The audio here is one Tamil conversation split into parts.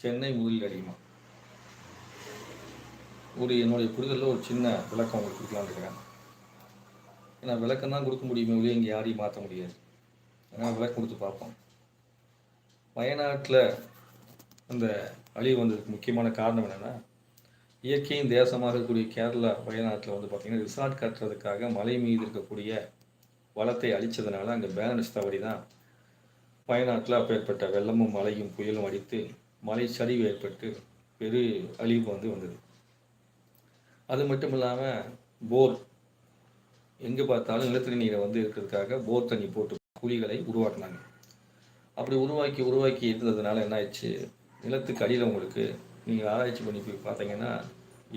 சென்னை முதலில் அடியுமா ஒரு என்னுடைய புரிதலில் ஒரு சின்ன விளக்கம் உங்களுக்கு கொடுக்கலான்னு இருக்கிறேன். ஏன்னா விளக்கம் தான் கொடுக்க முடியுமே ஒழிய இங்கே யாரையும் மாற்ற முடியாது. அதனால் விளக்கம் கொடுத்து பார்ப்போம். வயநாட்டில் அந்த அழிவு வந்ததுக்கு முக்கியமான காரணம் என்னென்னா இயற்கையின் தேசமாக இருக்கக்கூடிய கேரளா வயநாட்டில் வந்து பார்த்திங்கன்னா ரிசார்ட் கட்டுறதுக்காக மலை மீது இருக்கக்கூடிய வளத்தை அழித்ததுனால அங்கே பேலன்ஸ் தவறி தான் வயநாட்டில் அப்பேற்பட்ட வெள்ளமும் மழையும் புயலும் அடித்து மலை சரிவு ஏற்பட்டு பெரு அழிவு வந்து வந்தது. அது மட்டும் இல்லாமல் போர். எங்கே பார்த்தாலும் நிலத்தடி நீரை வந்து இருக்கிறதுக்காக போர் தண்ணி போட்டு குழிகளை உருவாக்குனாங்க. அப்படி உருவாக்கி உருவாக்கி இருந்ததுனால என்ன ஆயிடுச்சு? நிலத்துக்கு அடியில் உங்களுக்கு நீங்கள் ஆராய்ச்சி பண்ணி போய் பார்த்தீங்கன்னா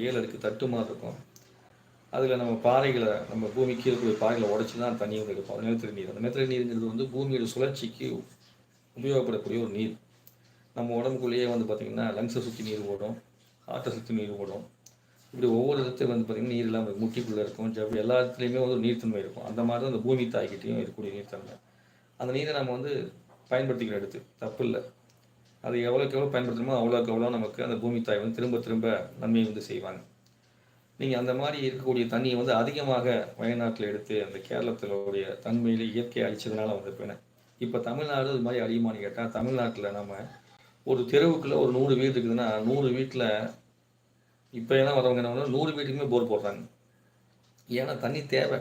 ஏழு அடுக்கு தட்டு மாதிரி இருக்கும். அதில் நம்ம பாறைகளை நம்ம பூமிக்கு இருக்கக்கூடிய பாறைகளை உடச்சி தான் தண்ணி வந்து எடுப்போம். நிலத்தடி நீர். அந்த நிலத்தடி நீருங்கிறது வந்து பூமியோட சுழற்சிக்கு உபயோகப்படக்கூடிய ஒரு நீர். நம்ம உடம்புக்குள்ளேயே வந்து பார்த்திங்கன்னா லங்ஸை சுற்றி நீர் ஓடும் ஹார்ட்டை சுற்றி நீர் ஓடும். இப்படி ஒவ்வொரு இடத்துலையும் வந்து பார்த்திங்கன்னா நீர் இல்லாமல் முட்டிக்குள்ளே இருக்கும். ஜவ் எல்லா இடத்துலையுமே வந்து ஒரு நீர்த்தன்மை இருக்கும். அந்த மாதிரி தான் அந்த பூமி தாய்கிட்டையும் இருக்கக்கூடிய நீர்த்தன்மை. அந்த நீரை நம்ம வந்து பயன்படுத்திக்கிற எடுத்து தப்பு இல்லை. அது எவ்வளோக்கு எவ்வளோ பயன்படுத்தணுமோ அவ்வளோக்கு எவ்வளோ நமக்கு அந்த பூமி தாய் வந்து திரும்ப திரும்ப நன்மையை வந்து செய்வாங்க. நீங்கள் அந்த மாதிரி இருக்கக்கூடிய தண்ணியை வந்து அதிகமாக வயநாட்டில் எடுத்து அந்த கேரளத்திலுடைய தன்மையில் இயற்கையை அழிச்சதுனால வந்து போயினேன் இப்போ தமிழ்நாடு இது மாதிரி அழியுமான்னு கேட்டால் தமிழ்நாட்டில் நம்ம ஒரு தெருவுக்குள்ளே ஒரு நூறு வீடு இருக்குதுன்னா நூறு வீட்டில் இப்போ எல்லாம் வரவங்க என்ன பண்ணுவாங்க, நூறு வீட்டுக்குமே போர் போடுறாங்க. ஏன்னா தண்ணி தேவை.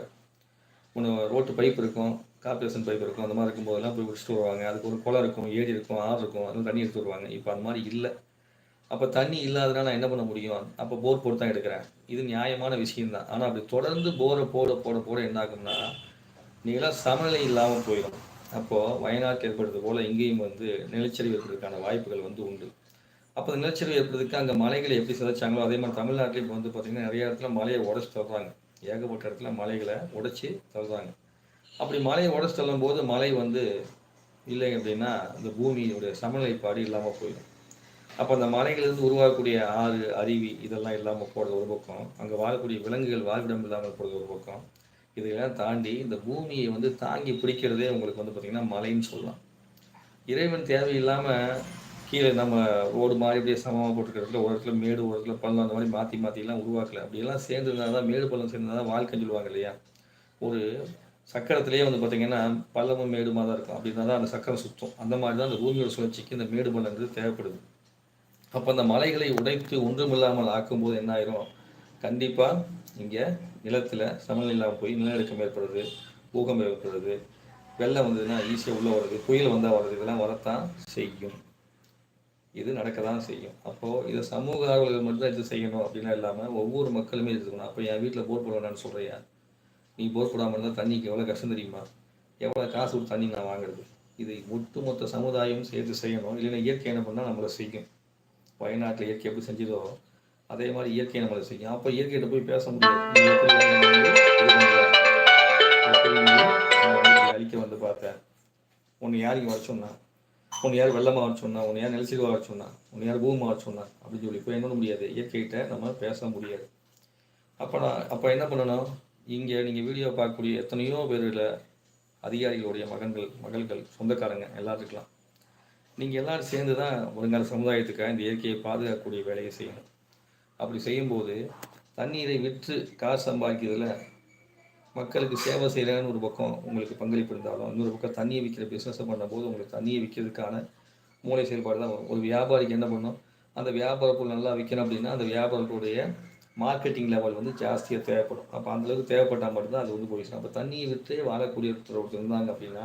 ஒன்று ரோட்டு பைப் இருக்கும் கார்பரேஷன் பைப் இருக்கும் அந்த மாதிரி இருக்கும்போதெல்லாம் போய் பிடிச்சிட்டு வருவாங்க. அதுக்கு ஒரு குளம் இருக்கும் ஏரி இருக்கும் ஆறு இருக்கும் அதெல்லாம் தண்ணி எடுத்து வருவாங்க. இப்போ அந்த மாதிரி இல்லை. அப்போ தண்ணி இல்லாதனால நான் என்ன பண்ண முடியும்? அப்போ போர் போட்டு தான் எடுக்கிறேன். இது நியாயமான விஷயம்தான். ஆனால் அப்படி தொடர்ந்து போரை போட போட போட என்ன ஆகும்னா நீங்களாம் சமநிலை இல்லாமல் போயிடும் அப்போது வயநாட்டில் ஏற்படுறது போல் இங்கேயும் வந்து நிலச்சரிவு ஏற்படுறதுக்கான வாய்ப்புகள் வந்து உண்டு. அப்போ அந்த நிலச்சரிவு ஏற்படுறதுக்கு அங்கே மலைகளை எப்படி சிதைச்சாங்களோ அதே மாதிரி தமிழ்நாட்டில் இப்போ வந்து பார்த்திங்கன்னா நிறைய இடத்துல மலையை உடச்சி தள்ளுறாங்க. ஏகப்பட்ட இடத்துல மலைகளை உடச்சி தள்ளுறாங்க. அப்படி மலையை உடச்சி தள்ளும் போது மலை வந்து இல்லை அப்படின்னா அந்த பூமியுடைய சமநிலைப்பாடு இல்லாமல் போயிடும். அப்போ அந்த மலைகளிலிருந்து உருவாகக்கூடிய ஆறு அருவி இதெல்லாம் இல்லாமல் போகிறது ஒரு பக்கம். அங்கே வாழக்கூடிய விலங்குகள் வாழ்விடம் இல்லாமல் போகிறது ஒரு பக்கம். இதையெல்லாம் தாண்டி இந்த பூமியை வந்து தாங்கி பிடிக்கிறதே உங்களுக்கு வந்து பார்த்திங்கன்னா மலைன்னு சொல்லலாம். இறைவன் தேவையில்லாமல் கீழே நம்ம ரோடு மாதிரி இப்படியே சமமாக போட்டுருக்கிறதுல ஒரு இடத்துல மேடு ஒரு இடத்துல பள்ளம் அந்த மாதிரி மாற்றி மாற்றிலாம் உருவாக்கல. அப்படியெல்லாம் சேர்ந்துருந்தா தான் மேடு பள்ளம் சேர்ந்தா தான் வாழ்க்கைன்னு சொல்லுவாங்க இல்லையா? ஒரு சக்கரத்திலேயே வந்து பார்த்தீங்கன்னா பள்ளமும் மேடுமாக தான் இருக்கும். அப்படின்னா தான் அந்த சக்கரம் சுற்றும் அந்த மாதிரி தான் அந்த பூமியோட சுழற்சிக்கு இந்த மேடு பள்ளங்கிறது தேவைப்படுது. அப்போ அந்த மலைகளை உடைத்து ஒன்றுமில்லாமல் ஆக்கும்போது என்ன ஆயிரும்? கண்டிப்பாக இங்கே நிலத்தில் சமநிலை இல்லாமல் போய் நிலநடுக்கம் ஏற்படுறது ஊகம் ஏற்படுறது வெள்ளம் வந்ததுன்னா ஈஸியாக உள்ளே வருது புயல் வந்தால் வருது இதெல்லாம் வரத்தான் செய்யும். இது நடக்க தான் செய்யும். அப்போது இதை சமூக ஆர்வலர்கள் மட்டும்தான் இது செய்யணும் அப்படின்னா இல்லாமல் ஒவ்வொரு மக்களுமே இருக்கணும் அப்போ என் வீட்டில் போர் போடணும்னு சொல்கிறியா நீ போர் போடாமல் இருந்தால் தண்ணிக்கு எவ்வளோ கஷ்டம் தெரியுமா? எவ்வளோ காசு கொடுத்து தண்ணி நான் வாங்குறது? இதை ஒட்டுமொத்த சமுதாயம் சேர்த்து செய்யணும். இல்லைன்னா இயற்கை என்ன பண்ணால் நம்மளை செய்யும். வயநாட்டில் இயற்கை எப்படி செஞ்சதோ அதே மாதிரி இயற்கை நம்மளை செய்யும். அப்போ இயற்கையிட்ட போய் பேச முடியாது. நீ வந்து பார்த்தேன் அழிக்க வந்து உன்னை யாருக்கு வர சொன்னா? உன்னை யார் வெள்ளமாக வர சொன்னா? உன்னை யார் நிலச்சிருவா வர சொன்னா? உன்னை யார் பூமா வர சொன்னா? அப்படின்னு சொல்லி இப்போ என்ன பண்ண முடியாது. இயற்கைகிட்ட நம்ம பேச முடியாது. அப்போ நான் அப்போ என்ன பண்ணணும்? இங்கே நீங்கள் வீடியோ பார்க்கக்கூடிய எத்தனையோ பேரில் அதிகாரிகளுடைய மகன்கள் மகள்கள் சொந்தக்காரங்க எல்லாரும் நீங்கள் எல்லோரும் சேர்ந்து தான் வருங்கால சமுதாயத்துக்காக இந்த இயற்கையை பாதுகாக்கக்கூடிய வேலையை செய்யணும். அப்படி செய்யும்போது தண்ணீரை விற்று காசு சம்பாதிக்கிறதுல மக்களுக்கு சேவை செய்கிறேன்னு ஒரு பக்கம் உங்களுக்கு பங்களிப்பு இருந்தாலும் இன்னொரு பக்கம் தண்ணியை விற்கிற பிஸ்னஸை பண்ணும்போது உங்களுக்கு தண்ணியை விற்கிறதுக்கான மூளை செயல்பாடு தான் வரும். ஒரு வியாபாரிக்கு என்ன பண்ணும் அந்த வியாபார பொருள் நல்லா விற்கணும் அப்படின்னா அந்த வியாபாரத்துடைய மார்க்கெட்டிங் லெவல் வந்து ஜாஸ்தியாக தேவைப்படும். அப்போ அந்தளவுக்கு தேவைப்பட்டால் மட்டும்தான் அது வந்து போயிடுச்சு. அப்போ தண்ணியை விற்று வாழக்கூடிய ஒருத்தர் இருந்தாங்க அப்படின்னா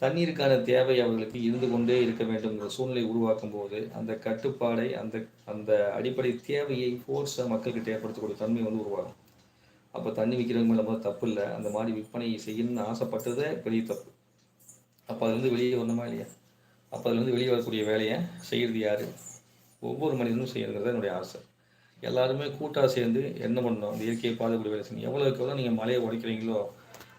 தண்ணீருக்கான தேவை அவர்களுக்கு இருந்து கொண்டே இருக்க வேண்டும்ங்கிற சூழ்நிலை உருவாக்கும் போது அந்த கட்டுப்பாடை அந்த அந்த அடிப்படை தேவையை ஃபோர்ஸாக மக்கள்கிட்ட ஏற்படுத்தக்கூடிய தன்மை வந்து உருவாகும். அப்போ தண்ணி விற்கிறவங்க மேலே முதல்ல தப்பு இல்லை. அந்த மாதிரி விற்பனை செய்யணும்னு ஆசைப்பட்டதே பெரிய தப்பு. அப்போ அதுலேருந்து வெளியே வரணுமா இல்லையா? அப்போ அதுலேருந்து வெளியே வரக்கூடிய வேலையை செய்கிறது யார்? ஒவ்வொரு மனிதனும் செய்யணுங்கிறது என்னுடைய ஆசை. எல்லாருமே கூட்டாக சேர்ந்து என்ன பண்ணணும்? அந்த இயற்கையை பாதுகாப்பு வேலை செய்யணும். எவ்வளோக்கு எவ்வளோ நீங்கள் மலையை உடைக்கிறீங்களோ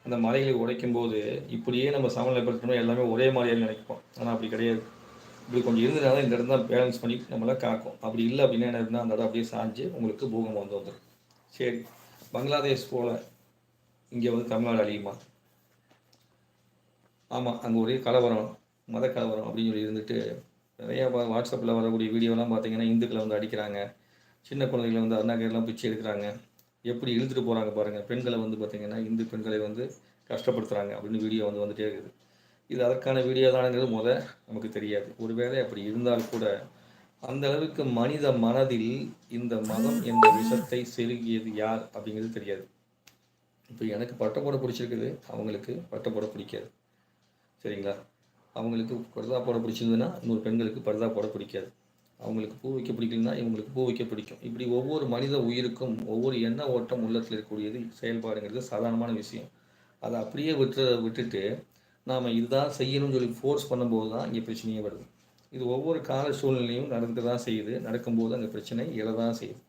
அந்த மலைகளை உடைக்கும் போது இப்படியே நம்ம சமநிலைப்படுத்தணும் எல்லாமே ஒரே மாதிரியாக நினைப்போம். ஆனால் அப்படி கிடையாது. இப்படி கொஞ்சம் இருந்ததுனால தான் இந்த இடம் தான் பேலன்ஸ் பண்ணி நம்மளை காக்கும். அப்படி இல்லை அப்படின்னா என்ன இருந்தால் அந்த இடம் அப்படியே சாஞ்சு உங்களுக்கு பூகம் வந்து வந்துடும் சரி. பங்களாதேஷ் போல் இங்கே வந்து தமிழ்நாடு அழியுமா? ஆமாம் அங்கே ஒரே கலவரம் மத கலவரம் அப்படின்னு சொல்லி இருந்துட்டு நிறையா வாட்ஸ்அப்பில் வரக்கூடிய வீடியோலாம் பார்த்தீங்கன்னா இந்துக்களை வந்து அடிக்கிறாங்க. சின்ன குழந்தைகளை வந்து அருணாக்கரெல்லாம் பிச்சு எடுக்கிறாங்க. எப்படி இழுத்துட்டு போகிறாங்க பாருங்கள் பெண்களை வந்து பார்த்திங்கன்னா இந்து பெண்களை வந்து கஷ்டப்படுத்துகிறாங்க அப்படின்னு வீடியோ வந்து வந்துட்டே இருக்குது. இது அதற்கான வீடியோ தானுங்கிறது முத நமக்கு தெரியாது. ஒருவேளை அப்படி இருந்தால் கூட அந்த அளவுக்கு மனித மனதில் இந்த மதம் என்ற விஷத்தை செருகியது யார் அப்படிங்கிறது தெரியாது. இப்போ எனக்கு பட்டப்போட போட பிடிச்சிருக்குது. அவங்களுக்கு பட்டப்போட போட பிடிக்காது. சரிங்களா? அவங்களுக்கு பர்தா போட பிடிச்சிருந்ததுன்னா இன்னொரு பெண்களுக்கு பர்தா போட பிடிக்காது. அவங்களுக்கு பூ வைக்க பிடிக்கலன்னா இவங்களுக்கு பூ வைக்க பிடிக்கும். இப்படி ஒவ்வொரு மனித உயிருக்கும் ஒவ்வொரு எண்ண ஓட்டம் உள்ளத்தில் இருக்கக்கூடியது செயல்பாடுங்கிறது சாதாரணமான விஷயம். அதை அப்படியே விட்டு விட்டுட்டு நாம் இதுதான் செய்யணும்னு சொல்லி ஃபோர்ஸ் பண்ணும்போது தான் இங்கே பிரச்சனையே வருது. இது ஒவ்வொரு கால சூழ்நிலையும் நடந்து தான் செய்யுது. நடக்கும்போது அந்த பிரச்சனை எழதான் செய்யுது.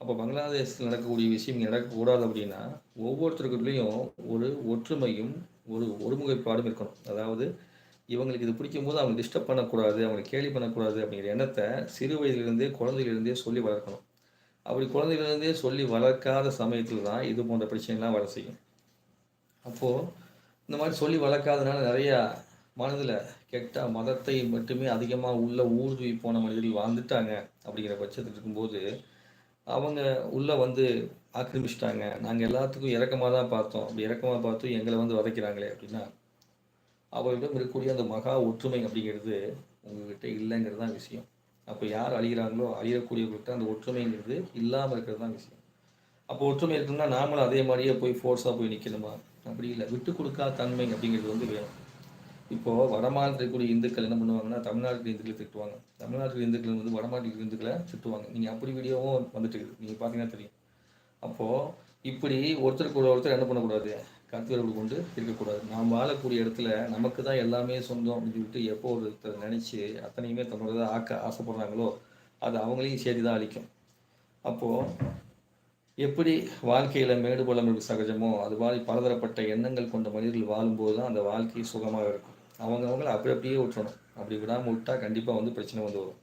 அப்போ பங்களாதேஷில் நடக்கக்கூடிய விஷயம் இங்கே நடக்கக்கூடாது அப்படின்னா ஒவ்வொருத்தருக்குள்ளேயும் ஒரு ஒற்றுமையும் ஒரு ஒருமுகைப்பாடும் இருக்கணும். அதாவது இவங்களுக்கு இது பிடிக்கும் போது அவங்க டிஸ்டர்ப் பண்ணக்கூடாது அவங்க கேலி பண்ணக்கூடாது அப்படிங்கிற எண்ணத்தை சிறு வயதிலிருந்தே குழந்தையிலிருந்தே சொல்லி வளர்க்கணும். அப்படி குழந்தையிலிருந்தே சொல்லி வளர்க்காத சமயத்தில் தான் இது போன்ற பிரச்சனைலாம் வர செய்யும். அப்போது இந்த மாதிரி சொல்லி வளர்க்காதனால நிறையா மனதில் கெட்ட மதத்தை மட்டுமே அதிகமாக உள்ள ஊர்துவி போன மனிதர்கள் வாழ்ந்துட்டாங்க அப்படிங்கிற பட்சத்தில் இருக்கும்போது அவங்க உள்ளே வந்து ஆக்கிரமிச்சிட்டாங்க. நாங்கள் எல்லாத்துக்கும் இறக்கமாக தான் பார்த்தோம். அப்படி இறக்கமாக பார்த்து எங்களை வந்து வதைக்கிறாங்களே அப்படின்னா அவர்களிடம் இருக்கக்கூடிய அந்த மகா ஒற்றுமை அப்படிங்கிறது உங்ககிட்ட இல்லைங்கிறது தான் விஷயம். அப்போ யார் அழிகிறாங்களோ அழியக்கூடியவர்கிட்ட அந்த ஒற்றுமைங்கிறது இல்லாமல் இருக்கிறது தான் விஷயம். அப்போ ஒற்றுமை இருக்குன்னா நாமளும் அதே மாதிரியே போய் ஃபோர்ஸாக போய் நிற்கணுமா அப்படி இல்லை. விட்டு கொடுக்கா தன்மை அப்படிங்கிறது வந்து வேணும். இப்போது வடமாநிலத்தில் இருக்கக்கூடிய இந்துக்கள் என்ன பண்ணுவாங்கன்னா தமிழ்நாட்டில் இந்துக்களை திட்டுவாங்க. தமிழ்நாட்டில் இந்துக்கள் வந்து வடமாநில இந்துக்களை திட்டுவாங்க. நீங்கள் அப்படி வீடியோவும் வந்துட்டு இருக்குது. நீங்கள் பார்த்தீங்கன்னா தெரியும். அப்போது இப்படி ஒருத்தருக்கு ஒருத்தர் என்ன பண்ணக்கூடாது? கருத்துக்கள் கொண்டு இருக்கக்கூடாது. நாம் வாழக்கூடிய இடத்துல நமக்கு தான் எல்லாமே சொந்தம் அப்படின்னு சொல்லிட்டு எப்போ ஒருத்தர் நினச்சி அத்தனையுமே தன்னோட ஆக்க ஆசைப்படுறாங்களோ அது அவங்களையும் சேர்த்து தான் அழிக்கும். அப்போது எப்படி வாழ்க்கையில் மேடு சகஜமோ அது மாதிரி பலதரப்பட்ட எண்ணங்கள் கொண்ட மனிதர்கள் வாழும்போது தான் அந்த வாழ்க்கை சுகமாக இருக்கும். அவங்க அவங்கள அப்படி அப்படியே விட்டுறணும் அப்படி விடாமல் விட்டால் கண்டிப்பாக வந்து பிரச்சனை வந்து வரும்.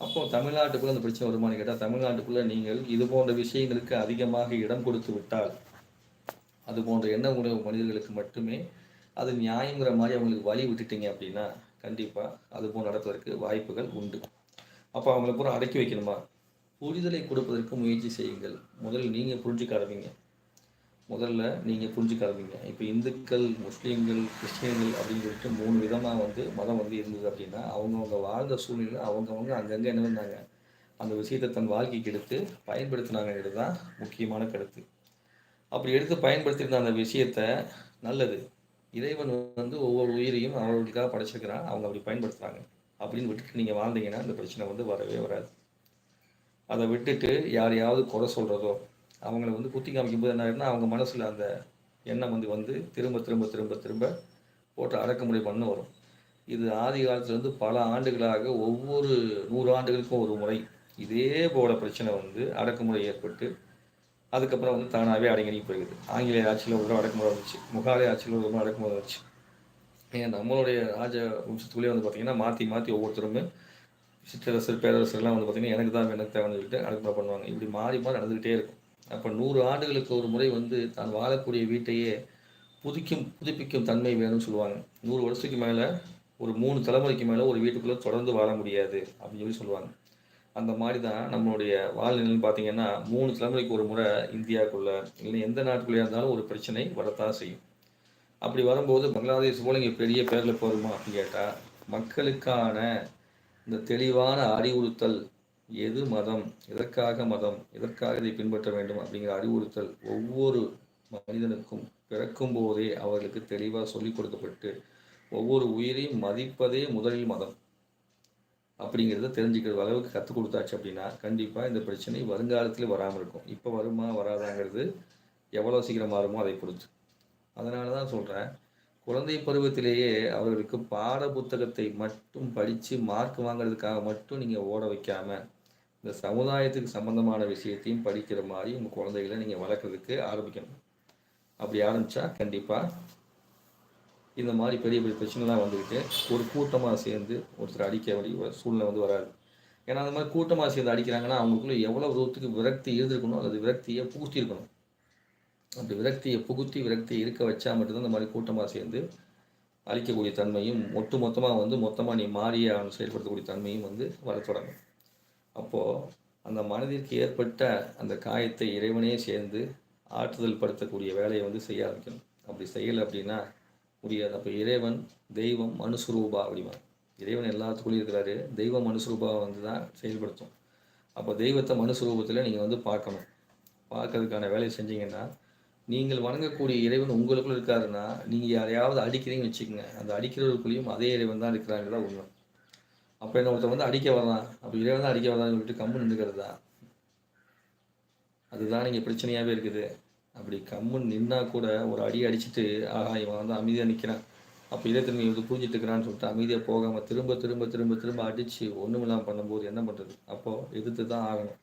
அப்போது தமிழ்நாட்டுக்குள்ளே அந்த பிரச்சனை வருமானு கேட்டால் தமிழ்நாட்டுக்குள்ளே நீங்கள் இது போன்ற விஷயங்களுக்கு அதிகமாக இடம் கொடுத்து விட்டால் அது போன்ற எண்ண உணவு மனிதர்களுக்கு மட்டுமே அது நியாயங்கிற மாதிரி அவங்களுக்கு வழி விட்டுட்டீங்க அப்படின்னா கண்டிப்பாக அது போல் நடப்பதற்கு வாய்ப்புகள் உண்டு. அப்போ அவங்கள பூரா அடக்கி வைக்கணுமா? புரிதலை கொடுப்பதற்கு முயற்சி செய்யுங்கள். முதல்ல நீங்கள் புரிஞ்சுக்க ஆரம்பிங்க. முதல்ல நீங்கள் புரிஞ்சுக்க ஆரம்பிங்க. இப்போ இந்துக்கள் முஸ்லீம்கள் கிறிஸ்டியன்கள் அப்படின்னு சொல்லிட்டு மூணு விதமாக வந்து மதம் வந்து இருந்தது அப்படின்னா அவங்கவுங்க வாழ்ந்த சூழ்நிலை அவங்கவுங்க அங்கங்கே என்ன இருந்தாங்க அந்த விஷயத்தை தன் வாழ்க்கைக்கு எடுத்து பயன்படுத்தினாங்கிறது தான் முக்கியமான கருத்து. அப்படி எடுத்து பயன்படுத்தியிருந்த அந்த விஷயத்த நல்லது. இறைவன் வந்து ஒவ்வொரு உயிரையும் அவர்களுக்காக படைச்சிருக்கிறான். அவங்க அப்படி பயன்படுத்துகிறாங்க அப்படின்னு விட்டுட்டு நீங்கள் வாழ்ந்தீங்கன்னா அந்த பிரச்சனை வந்து வரவே வராது. அதை விட்டுட்டு யாரையாவது குறை சொல்கிறதோ அவங்கள வந்து குத்தி காமிக்கும்போது என்ன அவங்க மனசில் அந்த எண்ணம் வந்து வந்து திரும்ப திரும்ப திரும்ப திரும்ப போட்டு அடக்குமுறை பண்ண வரும். இது ஆதி காலத்துலேருந்து பல ஆண்டுகளாக ஒவ்வொரு நூறு ஆண்டுகளுக்கும் ஒரு முறை இதே போல பிரச்சனை வந்து அடக்குமுறை ஏற்பட்டு அதுக்கப்புறம் வந்து தானாகவே அடங்கி போயிடுது ஆங்கிலேய ஆட்சியில் ஒரு அடக்குமுறை வந்துச்சு. முகாலய ஆட்சியில் ஒரு அடக்குமுறை வந்துச்சு. ஏன் நம்மளுடைய ராஜ வம்சத்துக்குள்ளேயே வந்து பார்த்திங்கன்னா மாற்றி மாற்றி ஒவ்வொருத்தருமே சிற்றரசர் பேரரசர்லாம் வந்து பார்த்திங்கன்னா எனக்கு தான் எனக்கு தேவைன்னு சொல்லிட்டு அடக்குமுறை பண்ணுவாங்க. இப்படி மாறி மாறி நடந்துக்கிட்டே இருக்கும். அப்போ நூறு ஆண்டுகளுக்கு ஒரு முறை வந்து தான் வாழக்கூடிய வீட்டையே புதுக்கும் புதுப்பிக்கும் தன்மை வேணும்னு சொல்லுவாங்க. நூறு வருஷத்துக்கு மேலே ஒரு மூணு தலைமுறைக்கு மேலே ஒரு வீட்டுக்குள்ளே தொடர்ந்து வாழ முடியாது அப்படின்னு சொல்லி சொல்லுவாங்க. அந்த மாதிரி தான் நம்மளுடைய வாழ்நிலைன்னு பார்த்தீங்கன்னா மூணு தலைமுறைக்கு ஒரு முறை இந்தியாவுக்குள்ளே இல்லை எந்த நாட்டுக்குள்ளே இருந்தாலும் ஒரு பிரச்சனை வரத்தான் செய்யும். அப்படி வரும்போது பங்களாதேஷ் போல இங்கே பெரிய பேரில் போருமா அப்படின்னு கேட்டால் மக்களுக்கான இந்த தெளிவான அறிவுறுத்தல் எது மதம் எதற்காக மதம் எதற்காக இதை பின்பற்ற வேண்டும் அப்படிங்கிற அறிவுறுத்தல் ஒவ்வொரு மனிதனுக்கும் பிறக்கும் போதே அவர்களுக்கு தெளிவாக சொல்லிக் கொடுக்கப்பட்டு ஒவ்வொரு உயிரையும் மதிப்பதே முதலில் மதம். அப்படிங்கிறத தெரிஞ்சுக்கிற அளவுக்கு கற்றுக் கொடுத்தாச்சு அப்படின்னா கண்டிப்பாக இந்த பிரச்சனை வருங்காலத்தில் வராமல் இருக்கும். இப்போ வருமா வராதாங்கிறது எவ்வளோ சீக்கிரம் மாறுமோ அதை பொறுத்து. அதனால தான் சொல்கிறேன் குழந்தை பருவத்திலேயே அவர்களுக்கு பாட புத்தகத்தை மட்டும் படித்து மார்க் வாங்குறதுக்காக மட்டும் நீங்கள் ஓட வைக்காமல் இந்த சமுதாயத்துக்கு சம்பந்தமான விஷயத்தையும் படிக்கிற மாதிரி உங்கள் குழந்தைகளை நீங்கள் வளர்க்குறதுக்கு ஆரம்பிக்கணும். அப்படி ஆரம்பித்தா கண்டிப்பாக இந்த மாதிரி பெரிய பெரிய பிரச்சனைலாம் வந்துக்கிட்டு ஒரு கூட்டமாக சேர்ந்து ஒருத்தர் அடிக்க வேண்டிய ஒரு சூழ்நிலை வந்து வராது. ஏன்னா அந்த மாதிரி கூட்டமாக சேர்ந்து அடிக்கிறாங்கன்னா அவங்களுக்குள்ள எவ்வளோ தூரத்துக்கு விரக்தி இருந்திருக்கணும் அல்லது விரக்தியை புகுத்தியிருக்கணும். அப்படி விரக்தியை புகுத்தி விரக்தியை இருக்க வச்சா மட்டும்தான் இந்த மாதிரி கூட்டமாக சேர்ந்து அழிக்கக்கூடிய தன்மையும் ஒட்டு மொத்தமாக வந்து மொத்தமாக நீ மாறிய செயல்படுத்தக்கூடிய தன்மையும் வந்து வர தொடங்கும். அப்போது அந்த மனதிற்கு ஏற்பட்ட அந்த காயத்தை இறைவனே சேர்ந்து ஆற்றுதல் படுத்தக்கூடிய வேலையை வந்து செய்ய ஆரம்பிக்கணும். அப்படி செய்யலை அப்படின்னா முடியாது. அப்போ இறைவன் தெய்வம் மனுஸ்வரூபா அப்படிமா இறைவன் எல்லாத்துக்குள்ளேயும் இருக்கிறாரு. தெய்வம் மனுஸ்வரூபாவை வந்து தான் செயல்படுத்தும். அப்போ தெய்வத்தை மனுஸ்வரூபத்தில் நீங்கள் வந்து பார்க்கணும். பார்க்கறதுக்கான வேலையை செஞ்சீங்கன்னா நீங்கள் வணங்கக்கூடிய இறைவன் உங்களுக்குள்ள இருக்காருன்னா நீங்கள் யாரையாவது அடிக்கிறீங்கன்னு வச்சுக்கோங்க. அந்த அடிக்கிறவருக்குள்ளேயும் அதே இறைவன் தான் இருக்கிறாங்கிறதா உண்மை. அப்போ என்ன ஒருத்தன் வந்து அடிக்க வரலாம் அப்போ இறைவன் தான் அடிக்க வரலாம்னு சொல்லிட்டு கம்பு நின்றுக்கிறதா அதுதான் நீங்கள் பிரச்சனையாகவே இருக்குது. அப்படி கம்முன்னு நின்னா கூட ஒரு அடி அடிச்சுட்டு ஆகா இவன் வந்து அமைதியாக நிற்கிறான் அப்போ இதே திரும்பி இவங்க புரிஞ்சிட்டு இருக்கிறான்னு சொல்லிட்டு அமைதியாக போகாமல் திரும்ப திரும்ப திரும்ப திரும்ப அடித்து ஒன்றும் இல்லாமல் பண்ணும்போது என்ன பண்ணுறது அப்போது எதிர்த்து தான் ஆகணும்.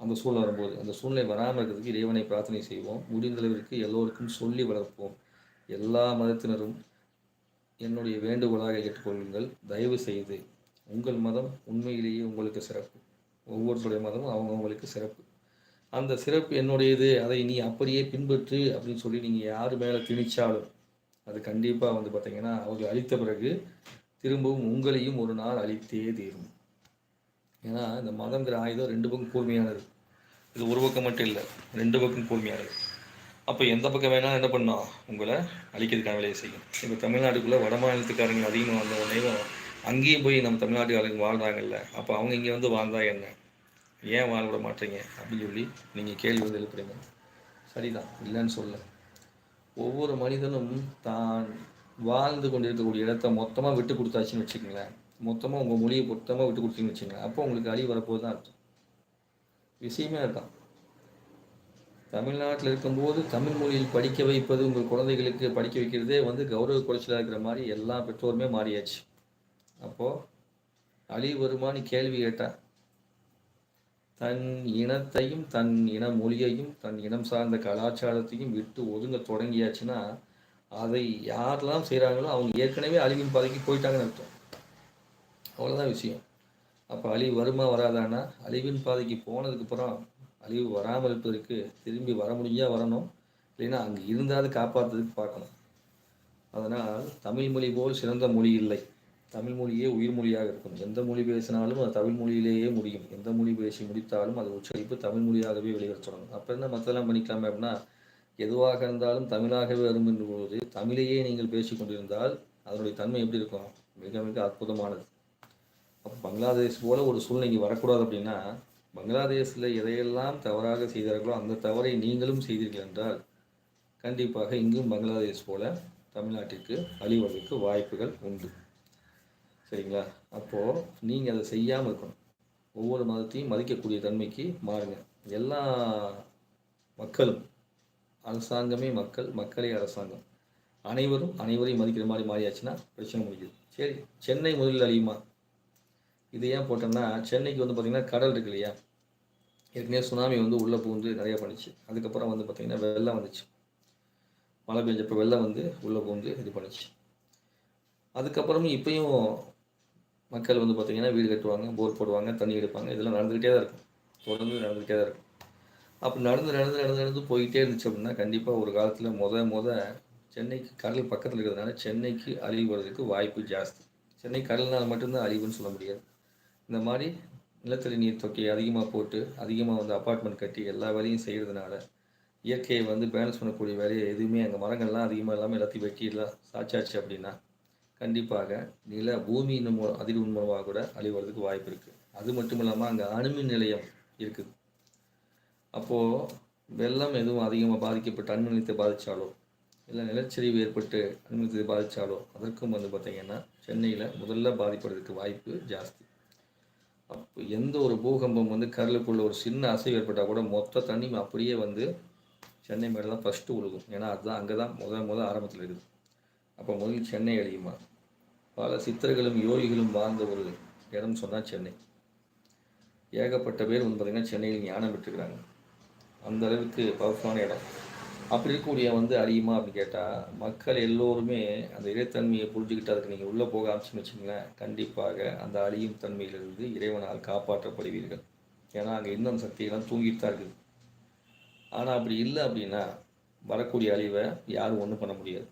அந்த சூழ்நிலை வரும்போது அந்த சூழ்நிலை வராமல் இருக்கிறதுக்கு இறைவனை பிரார்த்தனை செய்வோம். முடிந்தளவிற்கு எல்லோருக்கும் சொல்லி வளர்ப்போம். எல்லா மதத்தினரும் என்னுடைய வேண்டுகோளாக ஏற்றுக்கொள்ளுங்கள். தயவு செய்து உங்கள் மதம் உண்மையிலேயே உங்களுக்கு சிறப்பு. ஒவ்வொருத்தருடைய மதமும் அவங்கவுங்களுக்கு சிறப்பு. அந்த சிறப்பு என்னுடையது? அதை நீ அப்படியே பின்பற்று அப்படின்னு சொல்லி நீங்கள் யார் மேலே திணிச்சாலும் அது கண்டிப்பாக வந்து பார்த்தீங்கன்னா அவர்கள் அழித்த பிறகு திரும்பவும் உங்களையும் ஒரு நாள் அழித்தே தீரும். ஏன்னா இந்த மதங்கிற ஆயுதம் ரெண்டு பக்கம் கூர்மையானது. இது ஒரு பக்கம் மட்டும் இல்லை ரெண்டு பக்கம் கூர்மையானது. அப்போ எந்த பக்கம் வேணாலும் என்ன பண்ணோம் உங்களை அழிக்கிறதுக்கான வேலையை செய்யும். இப்போ தமிழ்நாட்டுக்குள்ளே வட மாநிலத்துக்காரங்க அதிகமாக வந்த உடனே அங்கேயும் போய் நம்ம தமிழ்நாட்டுக்காரங்க வாழ்கிறாங்கல்ல அப்போ அவங்க இங்கே வந்து வாழ்ந்தா என்ன? ஏன் வாழ்விட மாட்டீங்க? அப்படின்னு சொல்லி நீங்கள் கேள்வி வந்து எழுப்புறீங்க. சரிதான் இல்லைன்னு சொல்ல ஒவ்வொரு மனிதனும் தான் வாழ்ந்து கொண்டிருக்கக்கூடிய இடத்த மொத்தமாக விட்டு கொடுத்தாச்சுன்னு வச்சுக்கோங்களேன். மொத்தமாக உங்கள் மொழியை மொத்தமாக விட்டு கொடுத்தீங்கன்னு வச்சுக்கோங்களேன். அப்போ உங்களுக்கு அழி வரப்போது தான் அர்த்தம். விஷயமே அதுதான். தமிழ்நாட்டில் இருக்கும்போது தமிழ் மொழியில் படிக்க வைப்பது உங்கள் குழந்தைகளுக்கு படிக்க வைக்கிறதே வந்து கௌரவ குறைச்சலாக இருக்கிற மாதிரி எல்லா பெற்றோருமே மாறியாச்சு. அப்போது அழி வருமானு கேள்வி கேட்டால் தன் இனத்தையும் தன் இன மொழியையும் தன் இனம் சார்ந்த கலாச்சாரத்தையும் விட்டு ஒதுங்க தொடங்கியாச்சுன்னா அதை யாரெல்லாம் செய்கிறாங்களோ அவங்க ஏற்கனவே அழிவின் பாதைக்கு போயிட்டாங்கன்னு அர்த்தம். அவ்வளோதான் விஷயம். அப்போ அழிவு வருமா வராதானா அழிவின் பாதைக்கு போனதுக்கப்புறம் அழிவு வராமல் இருப்பதற்கு திரும்பி வர முடிஞ்சால் வரணும். இல்லைன்னா அங்கே இருந்தாலும் காப்பாற்றுறதுக்கு பார்க்கணும். அதனால் தமிழ் மொழி போல் சிறந்த மொழி இல்லை. தமிழ் மொழியே உயிர் மொழியாக இருக்கும். எந்த மொழி பேசினாலும் அது தமிழ் மொழியிலேயே முடியும். எந்த மொழி பேசி முடித்தாலும் அது உச்சரிப்பு தமிழ் மொழியாகவே வெளிவர தொடங்கும். அப்போ என்ன மற்றெல்லாம் பண்ணிக்கலாமே அப்படின்னா எதுவாக இருந்தாலும் தமிழாகவே வரும் என்று பொழுது தமிழையே நீங்கள் பேசி கொண்டிருந்தால் அதனுடைய தன்மை எப்படி இருக்கும்? மிக மிக அற்புதமானது. அப்போ பங்களாதேஷ் போல் ஒரு சூழ்நிலைக்கு வரக்கூடாது அப்படின்னா பங்களாதேஷில் எதையெல்லாம் தவறாக செய்தார்களோ அந்த தவறை நீங்களும் செய்தீர்கள் என்றால் கண்டிப்பாக இங்கும் பங்களாதேஷ் போல தமிழ்நாட்டிற்கு அழிவதற்கு வாய்ப்புகள் உண்டு. சரிங்களா? அப்போது நீங்கள் அதை செய்யாமல் இருக்கணும். ஒவ்வொரு மதத்தையும் மதிக்கக்கூடிய தன்மைக்கு மாறுங்க. எல்லா மக்களும் அரசாங்கமே மக்கள் மக்களே அரசாங்கம். அனைவரும் அனைவரையும் மதிக்கிற மாதிரி மாறியாச்சுன்னா பிரச்சனை முடியுது சரி சென்னை முதலில் அழியுமா? இது ஏன் போட்டோம்னா சென்னைக்கு வந்து பார்த்திங்கன்னா கடல் இருக்கு இல்லையா? ஏற்கனவே சுனாமி வந்து உள்ளே பூந்து நிறையா பண்ணிச்சு. அதுக்கப்புறம் வந்து பார்த்திங்கன்னா வெள்ளம் வந்துச்சு. மழை பெஞ்சப்போ வெள்ளம் வந்து உள்ளே பூந்து இது பண்ணிச்சு. அதுக்கப்புறமும் இப்பயும் மக்கள் வந்து பார்த்திங்கன்னா வீடு கட்டுவாங்க போர் போடுவாங்க தண்ணி எடுப்பாங்க. இதெல்லாம் நடந்துக்கிட்டே தான் இருக்கும். தொடர்ந்து நடந்துக்கிட்டே தான் இருக்கும். அப்போ நடந்து நடந்து நடந்து நடந்து போயிட்டே இருந்துச்சு அப்படின்னா கண்டிப்பாக ஒரு காலத்தில் முத முத சென்னைக்கு கடல் பக்கத்தில் இருக்கிறதுனால சென்னைக்கு அழிவு வர்றதுக்கு வாய்ப்பு ஜாஸ்தி. சென்னை கடல்னால் மட்டும்தான் அழிவுன்னு சொல்ல முடியாது. இந்த மாதிரி நிலத்தடி நீர் தொகையை அதிகமாக போட்டு அதிகமாக வந்து அப்பார்ட்மெண்ட் கட்டி எல்லா வேலையும் செய்கிறதுனால இயற்கையை வந்து பேலன்ஸ் பண்ணக்கூடிய வேலையை எதுவுமே அங்கே மரங்கள்லாம் அதிகமாக இல்லாமல் எல்லாத்தையும் வெட்டிடலாம். சாச்சாச்சு அப்படின்னா கண்டிப்பாக நில பூமியின் மூலம் அதிர்வு மூலமாக கூட அழிவறதுக்கு வாய்ப்பு இருக்குது அது மட்டும் இல்லாமல் அங்கே அணுமின் நிலையம் இருக்குது அப்போது வெள்ளம் எதுவும் அதிகமாக பாதிக்கப்பட்டு அணுமின் நிலையத்தை பாதித்தாலோ இல்லை நிலச்சரிவு ஏற்பட்டு அணுமின் நிலையத்தை பாதித்தாலோ அதற்கும் வந்து பார்த்திங்கன்னா சென்னையில் முதல்ல பாதிப்படுறதுக்கு வாய்ப்பு ஜாஸ்தி. அப்போ எந்த ஒரு பூகம்பம் வந்து கடலுக்குள்ள ஒரு சின்ன அசைவு ஏற்பட்டால் கூட மொத்த தண்ணி அப்படியே வந்து சென்னை மேலே தான் ஃபஸ்ட்டு உழுகும். ஏன்னா அதுதான் அங்கே தான் முத முத ஆரம்பத்தில் இருக்குது. அப்போ முதல் சென்னை அழியுமா பல சித்தர்களும் யோகிகளும் வாழ்ந்த ஒரு இடம் சொன்னால் சென்னை. ஏகப்பட்ட பேர் வந்து பார்த்திங்கன்னா சென்னையில் ஞானம் பெற்றுக்கிறாங்க. அந்த அளவுக்கு பவர்ஃபுல்லான இடம். அப்படி இருக்கக்கூடிய வந்து அழியுமா அப்படின்னு கேட்டால் மக்கள் எல்லோருமே அந்த இறைத்தன்மையை புரிஞ்சுக்கிட்டு அதுக்கு நீங்கள் உள்ளே போக ஆரம்பிச்சுன்னு வச்சுங்களேன் கண்டிப்பாக அந்த அழியும் தன்மையிலிருந்து இறைவனால் காப்பாற்றப்படுவீர்கள். ஏன்னா அங்கே இன்னும் சக்தியெல்லாம் தூங்கிட்டு தான் இருக்குது. ஆனால் அப்படி இல்லை அப்படின்னா வரக்கூடிய அழிவை யாரும் ஒன்றும் பண்ண முடியாது.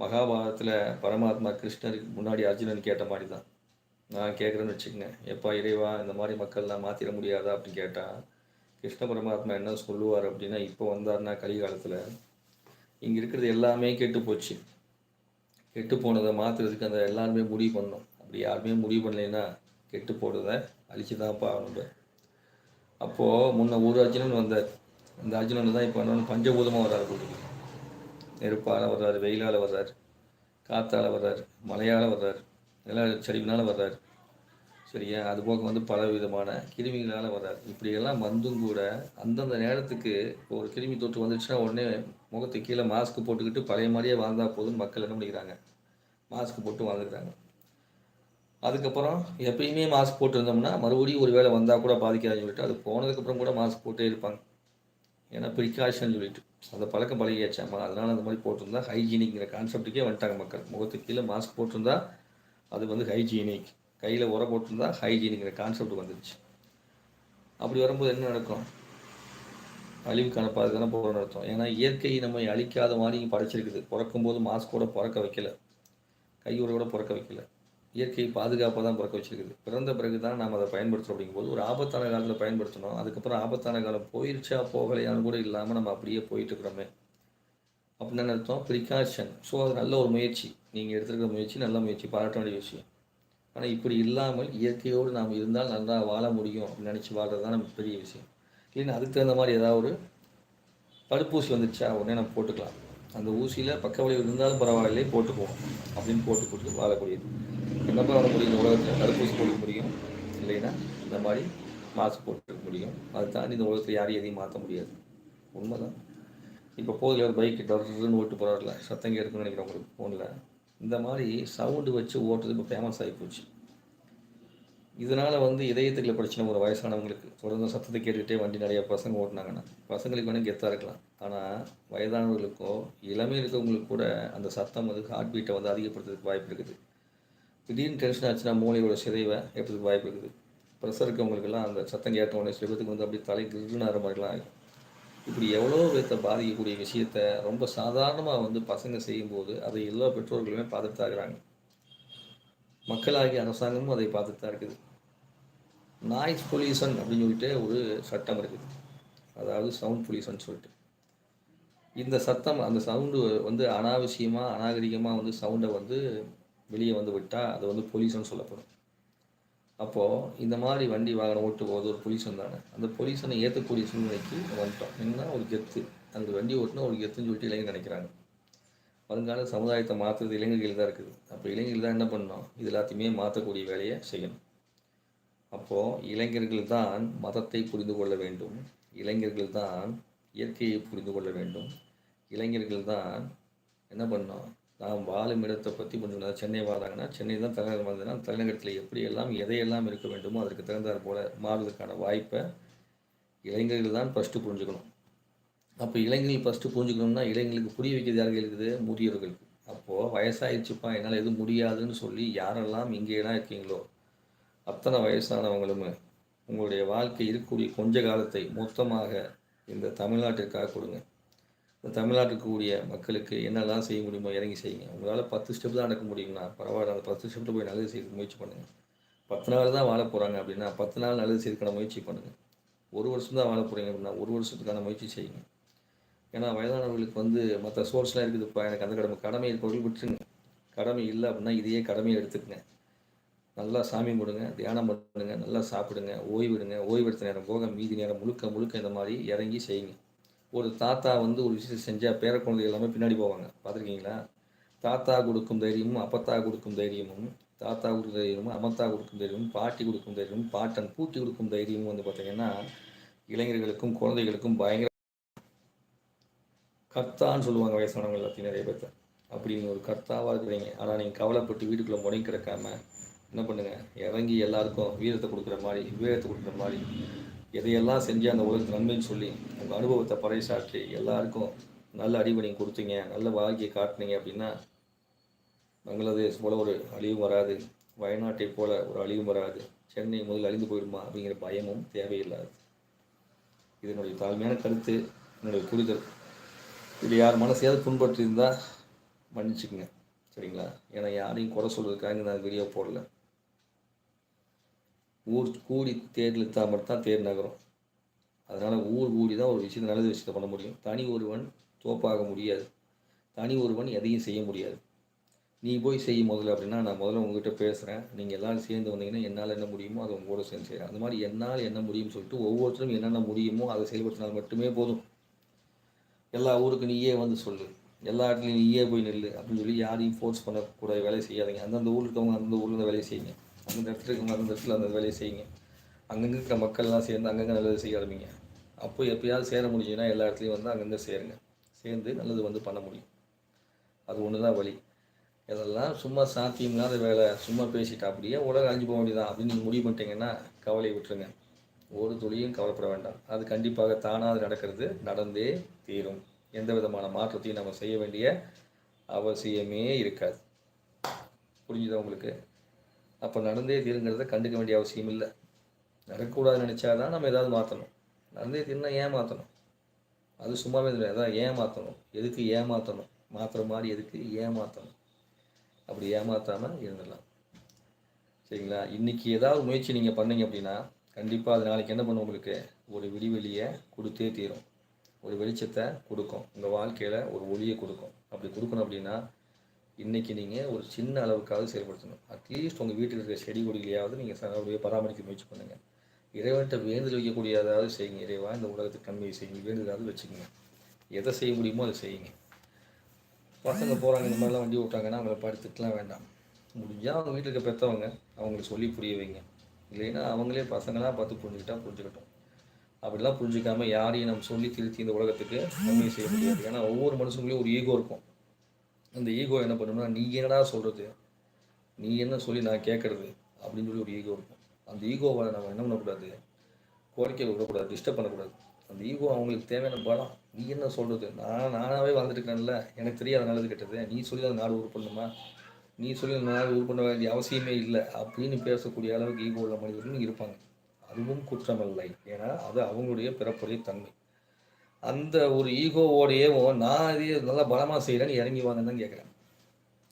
மகாபாரதத்தில் பரமாத்மா கிருஷ்ணருக்கு முன்னாடி அர்ஜுனன் கேட்ட மாதிரி தான் நான் கேட்குறேன்னு வச்சுக்கோங்க. எப்பா இறைவா இந்த மாதிரி மக்கள்லாம் மாற்றிட முடியாதா அப்படின்னு கேட்டால் கிருஷ்ண பரமாத்மா என்ன சொல்லுவார் அப்படின்னா இப்போ வந்தார்னா கலிகாலத்தில் இங்கே இருக்கிறது எல்லாமே கெட்டு போச்சு. கெட்டு போனதை மாற்றுறதுக்கு அந்த எல்லாருமே முடிவு பண்ணோம். அப்படி யாருமே முடிவு பண்ணலைன்னா கெட்டு போடுறதை அழிச்சு தான்ப்பா ஆகணும் அப்போது முன்ன ஒரு அர்ஜுனன் வந்தார். அந்த அர்ஜுனன் தான் இப்போ என்னன்னு பஞ்சபூதமாக வராது நெருப்பால் வர்றாரு வெயிலால் வர்றாரு காற்றால் வர்றாரு மழையால் வர்றாரு நிலச்சரிவினால் வர்றாரு. சரியா? அது போக வந்து பல விதமான கிருமிகளால் வர்றாரு. இப்படியெல்லாம் வந்தும் கூட அந்தந்த நேரத்துக்கு ஒரு கிருமி தொற்று வந்துச்சுன்னா உடனே முகத்துக்கு கீழே மாஸ்க் போட்டுக்கிட்டு பழைய மாதிரியே வாழ்ந்தால் போதும்னு மக்கள் என்ன பண்ணிக்கிறாங்க? மாஸ்க் போட்டு வாழ்ந்துக்கிறாங்க. அதுக்கப்புறம் எப்பயுமே மாஸ்க் போட்டிருந்தோம்னா மறுபடியும் ஒரு வேளை வந்தால் கூட பாதிக்காதுன்னு சொல்லிட்டு அது போனதுக்கப்புறம் கூட மாஸ்க் போட்டே இருப்பாங்க. ஏன்னா ப்ரிகாஷன் சொல்லிட்டு. அந்த பழக்கம் பழகியாச்சாமா அதனால் அந்த மாதிரி போட்டிருந்தா ஹைஜீனிக்ங்கிற கான்செப்ட்டுக்கே வந்துட்டாங்க மக்கள். முகத்துக்கு கீழே மாஸ்க் போட்டிருந்தா அது வந்து ஹைஜீனிக் கையில் உர போட்டிருந்தா ஹைஜீனிக்கிற கான்செப்ட் வந்துடுச்சு அப்படி வரும்போது என்ன நடக்கும்? அழிவுக்கான பாதை தானே போகிறோம்னு அர்த்தம். ஏன்னா இயற்கையை நம்ம அழிக்காத மாதிரி படைச்சிருக்குது. பிறக்கும்போது மாஸ்க் கூட பிறக்க வைக்கல. கூட பிறக்க வைக்கல. இயற்கை பாதுகாப்பாக தான் பிறக்க வச்சிருக்குது. பிறந்த பிறகு தான் நாம் அதை பயன்படுத்துகிறோம் அப்படிங்கும்போது ஒரு ஆபத்தான காலத்தில் பயன்படுத்தணும் அதுக்கப்புறம் ஆபத்தான காலம் போயிடுச்சா போகலையான்னு கூட இல்லாமல் நம்ம அப்படியே போயிட்டு இருக்கிறோமே. அப்படின்னு அர்த்தம்? ப்ரிகாஷன் ஸோ அது நல்ல ஒரு முயற்சி. நீங்கள் எடுத்துருக்கிற முயற்சி நல்ல முயற்சி. பாராட்ட வேண்டிய விஷயம். ஆனால் இப்படி இல்லாமல் இயற்கையோடு நாம் இருந்தால் நல்லா வாழ முடியும் அப்படின்னு நினச்சி வாழ்றது தான் நமக்கு பெரிய விஷயம். இல்லைன்னா அதுக்கு தகுந்த மாதிரி ஏதாவது ஒரு தடுப்பூசி வந்துடுச்சா உடனே நம்ம போட்டுக்கலாம். அந்த ஊசியில் பக்க இருந்தாலும் பரவாயில்லை போட்டுக்குவோம் அப்படின்னு போட்டு போட்டு வாழக்கூடியது. என்னப்பா வாழ முடியும்? உலகத்தில் தடுப்பூசி போட்டுக்க முடியும்? இல்லைன்னா இந்த மாதிரி மாஸ்க் போட்டுக்க முடியும். அதை தாண்டி இந்த உலகத்தில் யாரையும் எதையும் மாற்ற முடியாது. உண்மைதான். இப்போ போதில் ஒரு பைக் டர்ன்னு ஓட்டு போகிறாருல சத்தம் கேட்குன்னு நினைக்கிறேன் உங்களுக்கு ஃபோனில் இந்த மாதிரி சவுண்டு வச்சு ஓட்டுறது இப்போ ஃபேமஸ் ஆகி போச்சு. இதனால் வந்து இதயத்துக்குள்ள பிரச்சனை ஒரு வயசானவங்களுக்கு. தொடர்ந்து சத்தத்தை கேட்டுக்கிட்டே வண்டி நிறைய பசங்க ஓட்டினாங்கன்னா பசங்களுக்கு வேணும் கெத்தாக இருக்கலாம். ஆனால் வயதானவர்களுக்கோ இளமையில் இருக்கவங்களுக்கு கூட அந்த சத்தம் வந்து ஹார்ட் பீட்டை வந்து அதிகப்படுத்துறதுக்கு வாய்ப்பு இருக்குது. திடீர்னு டென்ஷன் ஆச்சுன்னா மூளையோட சிதைவை எப்படி வாய்ப்பு இருக்குது. ப்ரெஷர் இருக்கவங்களுக்கெல்லாம் அந்த சத்தம் கேட்ட உடனே சில பேத்துக்கு வந்து அப்படியே தலை கிருநாற மாதிரிலாம் ஆகும் இப்படி எவ்வளோ பேர்த்த பாதிக்கக்கூடிய விஷயத்த ரொம்ப சாதாரணமாக வந்து பசங்க செய்யும்போது அதை எல்லா பெற்றோர்களுமே பார்த்துட்டு தான் இருக்கிறாங்க. மக்களாகிய அரசாங்கமும் அதை பார்த்துட்டு தான் இருக்குது. நாய்ஸ் பொல்யூஷன் அப்படின்னு சொல்லிட்டு ஒரு சட்டம் இருக்குது. அதாவது சவுண்ட் பொல்யூஷன் சொல்லிட்டு. இந்த சத்தம் அந்த சவுண்டு வந்து அனாவசியமாக அநாகரிகமாக வந்து சவுண்டை வந்து வெளியே வந்து விட்டால் அது வந்து பொல்யூஷன் சொல்லப்படும். அப்போது இந்த மாதிரி வண்டி வாகனம் ஓட்டு போது ஒரு பொல்யூஷன் தானே அந்த பொல்யூஷனை ஏற்றக்கூடிய சூழ்நிலைக்கு வந்துட்டோம். என்ன? ஒரு கெத்து. அந்த வண்டி ஓட்டினா ஒரு கெத்துன்னு சொல்லிட்டு இளைஞர் நினைக்கிறாங்க. வருங்கால சமுதாயத்தை மாற்றுறது இளைஞர்கள் தான் இருக்குது. அப்போ இளைஞர்கள் தான் என்ன பண்ணணும்? இது எல்லாத்தையுமே மாற்றக்கூடிய வேலையை செய்யணும். அப்போது இளைஞர்கள் தான் மதத்தை புரிந்து கொள்ள வேண்டும். இளைஞர்கள் தான் இயற்கையை புரிந்து கொள்ள வேண்டும். இளைஞர்கள் தான் என்ன பண்ணோம் நாம் வாழும் இடத்தை பற்றி கொஞ்சம் சென்னை வாழ்றாங்கன்னா சென்னை தான் தலைநகரம் வந்ததுன்னா தலைநகரத்தில் எப்படியெல்லாம் எதையெல்லாம் இருக்க வேண்டுமோ அதற்கு தகுந்தாற் போல மாறுவதற்கான வாய்ப்பை இளைஞர்கள் தான் ஃபஸ்ட்டு புரிஞ்சுக்கணும். அப்போ இளைஞர்கள் ஃபஸ்ட்டு புரிஞ்சுக்கணும்னா இளைஞர்களுக்கு புரிய வைக்கிறது யாருக்கு இருக்குது? முதியோர்களுக்கு அப்போது வயசாகிடுச்சுப்பா என்னால் எதுவும் முடியாதுன்னு சொல்லி யாரெல்லாம் இங்கேலாம் இருக்கீங்களோ அத்தனை வயசானவங்களுமே உங்களுடைய வாழ்க்கை இருக்கக்கூடிய கொஞ்ச காலத்தை மொத்தமாக இந்த தமிழ்நாட்டிற்காக கொடுங்க. தமிழ்நாட்டுக்கு கூடிய மக்களுக்கு என்னெல்லாம் செய்ய முடியுமோ இறங்கி செய்யுங்க. உங்களால் பத்து ஸ்டெப் தான் நடக்க முடியும்னா பரவாயில்ல. அந்த பத்து ஸ்டெப்பில் போய் நல்லது செய்ய முயற்சி பண்ணுங்கள் பத்து நாள் தான் வாழ போகிறாங்க அப்படின்னா பத்து நாள் நல்லது செய்யறதுக்கான முயற்சி பண்ணுங்கள் ஒரு வருஷம் தான் வாழ போகிறீங்க அப்படின்னா ஒரு வருஷத்துக்கான முயற்சி செய்யுங்க. ஏன்னா வயதானவர்களுக்கு வந்து மற்ற சோர்ஸ்லாம் இருக்குதுப்பா எனக்கு அந்த கடமை கடமை இருப்பவர்கள் விட்டுருங்க. கடமை இல்லை அப்படின்னா இதையே கடமையை எடுத்துக்கங்க. நல்லா சாமி கும்பிடுங்க தியானம் பண்ணுங்க நல்லா சாப்பிடுங்க ஓய்விடுங்க ஓய்வெடுத்த நேரம் போக மீதி நேரம் முழுக்க முழுக்க இந்த மாதிரி இறங்கி செய்யுங்க. ஒரு தாத்தா வந்து ஒரு விஷயத்தை செஞ்சால் பேர குழந்தைகள் எல்லாமே பின்னாடி போவாங்க. பார்த்துருக்கீங்களா? தாத்தா கொடுக்கும் தைரியமும் அப்பத்தா கொடுக்கும் தைரியமும் தாத்தா கொடுக்கும் தைரியமும் அமத்தா கொடுக்கும் தைரியமும் பாட்டி கொடுக்கும் தைரியமும் பாட்டன் பூட்டி கொடுக்கும் தைரியமும் வந்து பார்த்தீங்கன்னா இளைஞர்களுக்கும் குழந்தைகளுக்கும் பயங்கர கர்த்தான்னு சொல்லுவாங்க வயசானவங்க எல்லாத்தையும் நிறைய பேர்த்த. அப்படின்னு ஒரு கர்த்தாவாக இருக்கிறீங்க. ஆனால் நீங்கள் கவலைப்பட்டு வீட்டுக்குள்ளே முடங்கி கிடக்காம என்ன பண்ணுங்கள் இறங்கி எல்லாருக்கும் வீரத்தை கொடுக்குற மாதிரி வீரத்தை கொடுக்குற மாதிரி எதையெல்லாம் செஞ்சு அந்த உலகத்து நன்மைன்னு சொல்லி உங்கள் அனுபவத்தை பறைசாற்றி எல்லாருக்கும் நல்ல அறிவு கொடுத்தீங்க நல்ல வாழ்க்கையை காட்டினீங்க அப்படின்னா பங்களாதேஷ் போல் ஒரு அழிவும் வராது வயநாட்டை போல் ஒரு அழிவும் வராது சென்னை முதல் அழிந்து போயிடுமா அப்படிங்கிற பயமும் தேவையில்லாது. இதனுடைய தாழ்மையான கருத்து என்னுடைய புரிதல். இது யார் மனசையாவது புண்பற்றியிருந்தால் மன்னிச்சுக்குங்க. சரிங்களா? ஏன்னா யாரையும் குறை சொல்கிறதுக்காக நான் வீடியோ போடல. ஊர் கூடி தேர் இழுத்தால் மட்டும்தான் தேர் நகரும். அதனால் ஊர் கூடி தான் ஒரு விஷயத்தை நல்லது விஷயத்தை பண்ண முடியும். தனி ஒருவன் தோப்பாக முடியாது. தனி ஒருவன் எதையும் செய்ய முடியாது. நீ போய் செய்ய முதல்ல அப்படின்னா நான் முதல்ல உங்ககிட்ட பேசுகிறேன் நீங்கள் எல்லோரும் சேர்ந்து வந்தீங்கன்னா என்னால் என்ன முடியுமோ அதை உங்களோட சேர்ந்து செய்கிறேன் அந்த மாதிரி என்னால் என்ன முடியும்னு சொல்லிட்டு ஒவ்வொருத்தரும் என்னென்ன முடியுமோ அதை செயல்படுத்தினால் மட்டுமே போதும். எல்லா ஊருக்கு நீயே வந்து சொல்லு. எல்லா இடத்துலையும் நீயே போய் நில்லு அப்படின்னு சொல்லி யாரையும் ஃபோர்ஸ் பண்ணக்கூடாது வேலையை செய்யாதீங்க. அந்தந்த ஊரில் இருக்கவங்க அந்தந்த ஊரில் வேலையை செய்யுங்க. அந்தந்த இடத்துல இருக்கவங்க அந்த இடத்துல அந்த வேலையை செய்யுங்க. அங்கங்கே இருக்கிற மக்கள்லாம் சேர்ந்து அங்கங்கே நல்லது செய்ய ஆரம்பிங்க. அப்போ எப்பயாவது சேர முடிஞ்சுன்னா எல்லா இடத்துலையும் வந்து அங்கங்கே சேருங்க. சேர்ந்து நல்லது வந்து பண்ண முடியும். அது ஒன்று தான் வழி இதெல்லாம் சும்மா சாத்தியம் இல்லாத வேலை. சும்மா பேசிட்டு அப்படியே உலகம் அழிஞ்சு போக வேண்டியதான் அப்படின்னு நீங்கள் முடிவு பண்ணிட்டீங்கன்னா கவலையை விட்டுருங்க. ஒரு துளியும் கவலைப்பட வேண்டாம். அது கண்டிப்பாக தானாக நடக்கிறது நடந்தே தீரும். எந்த விதமான மாற்றத்தையும் நம்ம செய்ய வேண்டிய அவசியமே இருக்காது. புரிஞ்சுதா உங்களுக்கு? அப்போ நடந்தே தீருங்கிறத கண்டுக்க வேண்டிய அவசியம் இல்லை. நடக்கக்கூடாதுன்னு நினச்சாதான் நம்ம ஏதாவது மாற்றணும் நடந்தே தீர்னா ஏன் மாற்றணும் அது சும்மாவே இல்லை அதான் ஏமாற்றணும் எதுக்கு ஏமாற்றணும் மாற்றுற மாதிரி எதுக்கு ஏமாற்றணும் அப்படி ஏமாற்றாமல் இருந்துடலாம். சரிங்களா? இன்றைக்கி ஏதாவது முயற்சி நீங்கள் பண்ணீங்க அப்படின்னா கண்டிப்பாக அது நாளைக்கு என்ன பண்ணும் உங்களுக்கு? ஒரு விடிவெளியை கொடுத்தே தீரும். ஒரு வெளிச்சத்தை கொடுக்கும். உங்கள் வாழ்க்கையில் ஒரு ஒளியை கொடுக்கும். அப்படி கொடுக்கணும் அப்படின்னா இன்றைக்கி நீங்கள் ஒரு சின்ன அளவுக்காவது செயல்படுத்தணும். அட்லீஸ்ட் உங்கள் வீட்டில் இருக்கிற செடி கொடிகளையாவது நீங்கள் நல்லபடியாக பராமரிக்க முயற்சி பண்ணுங்கள் இறைவன்கிட்ட வேண்டுதல் வைக்கக்கூடியதாவது செய்யுங்க. இறைவா இந்த உலகத்துக்கு கம்மியை செய்யுங்க. வேண்டுதலாவது வச்சுக்கோங்க. எதை செய்ய முடியுமோ அதை செய்யுங்க. பசங்க போகிறாங்க இந்த மாதிரிலாம் வண்டி விட்டாங்கன்னா அவங்கள படுத்துட்டுலாம் வேண்டாம். முடிஞ்சால் அவங்க வீட்டில் இருக்க பெற்றவங்க அவங்களுக்கு சொல்லி புரிய வைங்க. இல்லைன்னா அவங்களே பசங்களாக பார்த்து புரிஞ்சுக்கிட்டா புரிஞ்சுக்கட்டும். அப்படிலாம் புரிஞ்சுக்காமல் யாரையும் நம்ம சொல்லி திருத்தி இந்த உலகத்துக்கு நன்மை செய்ய முடியாது. ஏன்னா ஒவ்வொரு மனுஷங்களையும் ஒரு ஈகோ இருக்கும். அந்த ஈகோ என்ன பண்ணணும்னா நீ என்னடா சொல்கிறது நீ என்ன சொல்லி நான் கேட்குறது அப்படின்னு சொல்லி ஒரு ஈகோ இருக்கும். அந்த ஈகோவை நம்ம என்ன பண்ணக்கூடாது? கோரிக்கை விடக்கூடாது டிஸ்டர்ப் பண்ணக்கூடாது. அந்த ஈகோ அவங்களுக்கு தேவையான பலம். நீ என்ன சொல்கிறது நான் நானாகவே வாழ்ந்துட்டுருக்கேன்ல எனக்கு தெரியாத நல்லது கெட்டது. நீ சொல்லி அந்த நாடு உருப்படணுமா நீ சொல்லி அந்த நாடு பண்ண வேண்டிய அவசியமே இல்லை அப்படின்னு பேசக்கூடிய அளவுக்கு ஈகோ உள்ள மனிதர்கள் இருப்பாங்க. அதுவும் குற்றமில்லை ஏன்னா அது அவங்களுடைய பிறப்புடைய தன்மை. அந்த ஒரு ஈகோவோடையவும் நான் இதையே நல்லா பலமாக செய்கிறேன்னு இறங்கி வாங்கன்னு தான் கேட்குறேன்.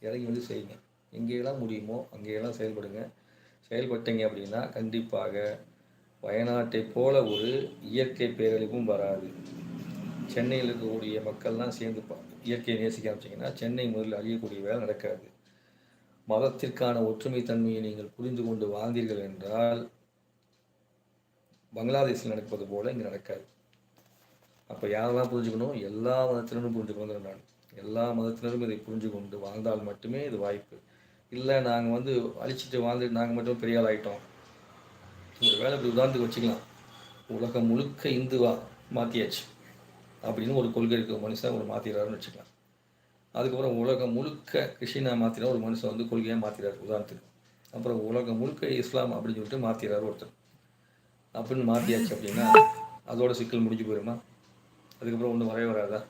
இறங்கி வந்து செய்யுங்க. எங்கேயெல்லாம் முடியுமோ அங்கேயெல்லாம் செயல்படுங்க. செயல்பட்டீங்க அப்படின்னா கண்டிப்பாக வயநாட்டை போல ஒரு இயற்கை பேரழிவும் வராது. சென்னையில் இருக்கக்கூடிய மக்கள்லாம் சேர்ந்து இயற்கையை நேசிக்க ஆரம்பிச்சிங்கன்னா சென்னை முதலில் அழியக்கூடிய வேலை நடக்காது. மதத்திற்கான ஒற்றுமை தன்மையை நீங்கள் புரிந்து கொண்டு வாழ்ந்தீர்கள் என்றால் பங்களாதேஷில் நடப்பது போல இங்கே நடக்காது. அப்போ யாரெல்லாம் புரிஞ்சுக்கணும்? எல்லா மதத்தினரும் புரிஞ்சுக்கணும் நான். எல்லா மதத்தினரும் இதை புரிஞ்சு கொண்டு வாழ்ந்தால் மட்டுமே இது வாய்ப்பு. இல்லை நாங்கள் வந்து அழிச்சிட்டு வாழ்ந்துட்டு நாங்கள் மட்டும் பெரிய ஆள் ஆகிட்டோம் ஒரு வேலை இப்படி உதாரணத்துக்கு வச்சுக்கலாம். உலகம் முழுக்க இந்துவா மாற்றியாச்சு அப்படின்னு ஒரு கொள்கை இருக்கிற மனுஷன் ஒரு மாற்றிடுறாருன்னு வச்சுக்கலாம். அதுக்கப்புறம் உலகம் முழுக்க கிருஷ்ணா மாற்றினா ஒரு மனுஷன் வந்து கொள்கையாக மாற்றிடுறாரு உதாரணத்துக்கு. அப்புறம் உலகம் முழுக்க இஸ்லாம் அப்படின்னு சொல்லிட்டு மாற்றிடுறாரு ஒருத்தர். அப்படின்னு மாற்றியாச்சு அப்படின்னா அதோட சிக்கல் முடிஞ்சு போயிருமா? அதுக்கப்புறம் ஒன்றும் வரவே வராதா?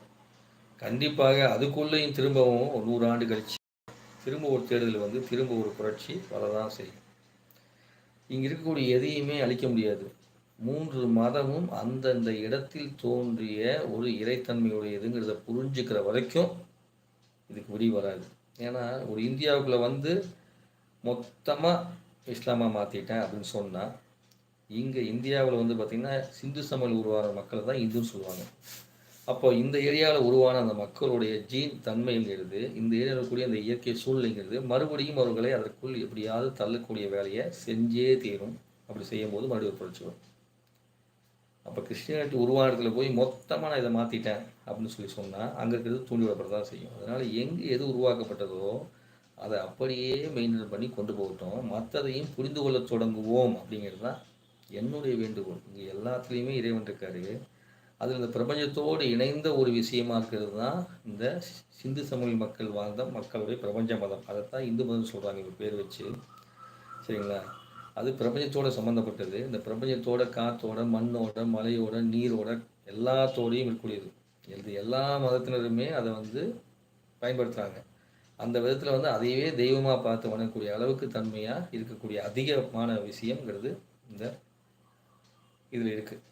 கண்டிப்பாக அதுக்குள்ளேயும் திரும்பவும் ஒரு நூறு ஆண்டு கழிச்சு திரும்ப ஒரு தேடுதல் வந்து திரும்ப ஒரு புரட்சி வரதான் செய்யும். இங்கே இருக்கக்கூடிய எதையுமே அழிக்க முடியாது. மூன்று மதமும் அந்தந்த இடத்தில் தோன்றிய ஒரு இறைத்தன்மையுடையதுங்கிறத புரிஞ்சுக்கிற வரைக்கும் இதுக்கு முடிவு வராது. ஏன்னா ஒரு இந்தியாவுக்குள்ளே வந்து மொத்தமாக இஸ்லாமாக மாற்றிட்டேன் அப்படின்னு சொன்னால் இங்கே இந்தியாவில் வந்து பார்த்திங்கன்னா சிந்து சமையல் உருவான மக்களை தான் இந்துன்னு சொல்லுவாங்க. அப்போ இந்த ஏரியாவில் உருவான அந்த மக்களுடைய ஜீன் தன்மைங்கிறது இந்த ஏரியாவில் இருக்கக்கூடிய அந்த இயற்கை சூழ்நிலைங்கிறது மறுபடியும் அவர்களை அதற்குள் எப்படியாவது தள்ளக்கூடிய வேலையை செஞ்சே தீரும். அப்படி செய்யும்போது மறுபடியும் ஒரு அப்போ கிறிஸ்டியானிட்டி உருவான இடத்துல போய் மொத்தமாக நான் இதை மாற்றிட்டேன் அப்படின்னு சொல்லி சொன்னால் அங்கே இருக்கிறது தூண்டி விடப்பட தான் செய்யும். அதனால் எங்கே எது உருவாக்கப்பட்டதோ அதை அப்படியே மெயின்டைன் பண்ணி கொண்டு போகட்டும். மற்றதையும் புரிந்து கொள்ள தொடங்குவோம் அப்படிங்கிறது தான் என்னுடைய வேண்டுகோள். இங்கே எல்லாத்துலேயுமே இறைவன் இருக்காரு. அதில் இந்த பிரபஞ்சத்தோடு இணைந்த ஒரு விஷயமா இருக்கிறது தான் இந்த சிந்து சமூக மக்கள் வாழ்ந்த மக்களுடைய பிரபஞ்ச மதம். அதைத்தான் இந்து மதம் சொல்கிறாங்க இவர் பேர் வச்சு. சரிங்களா? அது பிரபஞ்சத்தோட சம்மந்தப்பட்டது இந்த பிரபஞ்சத்தோட காத்தோட மண்ணோட மலையோட நீரோட எல்லாத்தோடையும் இருக்கக்கூடியது. இது எல்லா மதத்தினருமே அதை வந்து பயன்படுத்துகிறாங்க அந்த விதத்தில் வந்து அதையவே தெய்வமாக பார்த்து வணங்கக்கூடிய அளவுக்கு தன்மையாக இருக்கக்கூடிய அதிகமான விஷயங்கிறது இந்த இதில் இருக்குது